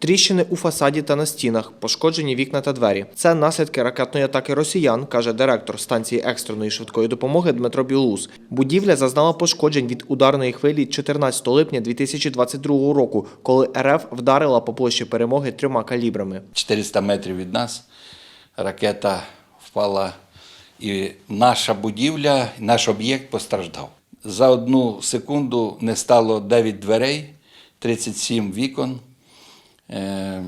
Тріщини у фасаді та на стінах, пошкоджені вікна та двері. Це наслідки ракетної атаки росіян, каже директор станції екстреної швидкої допомоги Дмитро Білус. Будівля зазнала пошкоджень від ударної хвилі 14 липня 2022 року, коли РФ вдарила по площі перемоги трьома калібрами. 400 метрів від нас ракета впала, і наша будівля, наш об'єкт постраждав. За одну секунду не стало 9 дверей, 37 вікон. Е,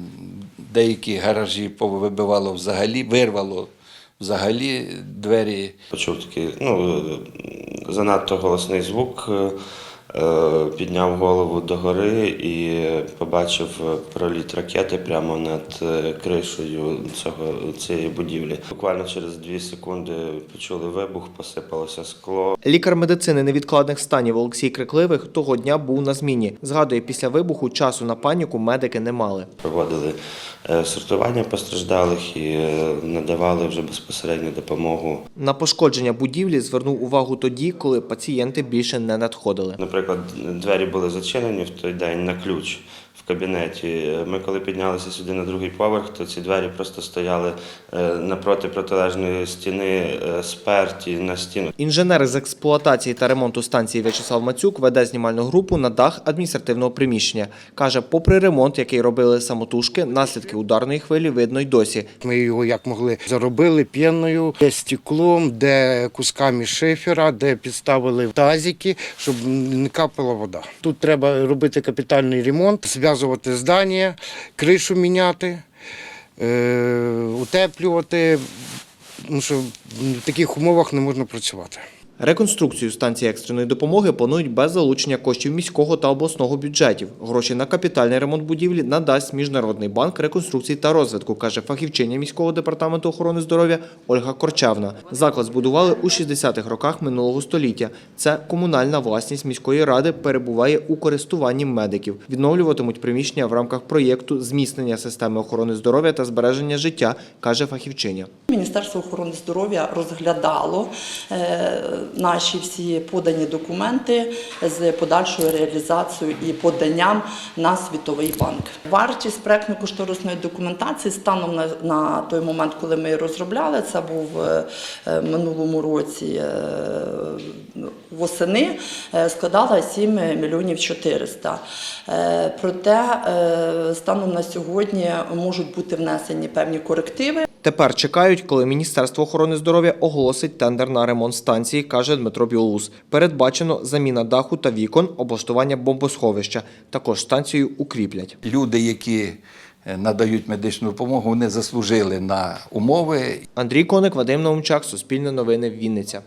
Деякі гаражі повибивало взагалі, вирвало взагалі двері. Почув такий ну, занадто голосний звук, е, підняв голову догори і побачив проліт ракети прямо над е, кришею цього, цієї будівлі. Буквально через дві секунди почули вибух, посипалося скло. Лікар медицини невідкладних станів Олексій Крикливих того дня був на зміні. Згадує, після вибуху часу на паніку медики не мали. Проводили е, сортування постраждалих і е, надавали вже безпосередньо допомогу. На пошкодження будівлі звернув увагу тоді, коли пацієнти більше не надходили. Наприклад, двері були зачинені в той день на ключ в кабінеті. Ми коли піднялися сюди на другий поверх, то ці двері просто стояли е, напроти протилежної стіни, е, сперті на стіну. Інженер з експлуатації та ремонту станції В'ячеслав Мацюк веде знімальну групу на дах адміністративного приміщення. Каже, попри ремонт, який робили самотужки, наслідки ударної хвилі видно й досі. Ми його як могли заробили п'яною, де стеклом, де кусками шифера, де підставили тазики, щоб не капала вода. Тут треба робити капітальний ремонт, зв'язувати здання, кришу міняти, е, утеплювати. Тому що в таких умовах не можна працювати. Реконструкцію станції екстреної допомоги планують без залучення коштів міського та обласного бюджетів. Гроші на капітальний ремонт будівлі надасть Міжнародний банк реконструкції та розвитку, каже фахівчиня міського департаменту охорони здоров'я Ольга Корчевна. Заклад збудували у 60-х роках минулого століття. Це комунальна власність міської ради перебуває у користуванні медиків. Відновлюватимуть приміщення в рамках проєкту зміцнення системи охорони здоров'я та збереження життя, каже фахівчиня. Міністерство охорони здоров'я розглядало е, наші всі подані документи з подальшою реалізацією і поданням на Світовий банк. Вартість проектно-кошторисної документації станом на, на той момент, коли ми її розробляли, це був е, е, минулому році е, восени, складала 7 мільйонів 400. Е, Проте станом на сьогодні можуть бути внесені певні корективи. Тепер чекають, коли Міністерство охорони здоров'я оголосить тендер на ремонт станції, каже Дмитро Біолус. Передбачено заміна даху та вікон, облаштування бомбосховища. Також станцію укріплять. Люди, які е, надають медичну допомогу, вони заслужили на умови Андрій Коник, Вадим Наумчак, Суспільне новини, Вінниця.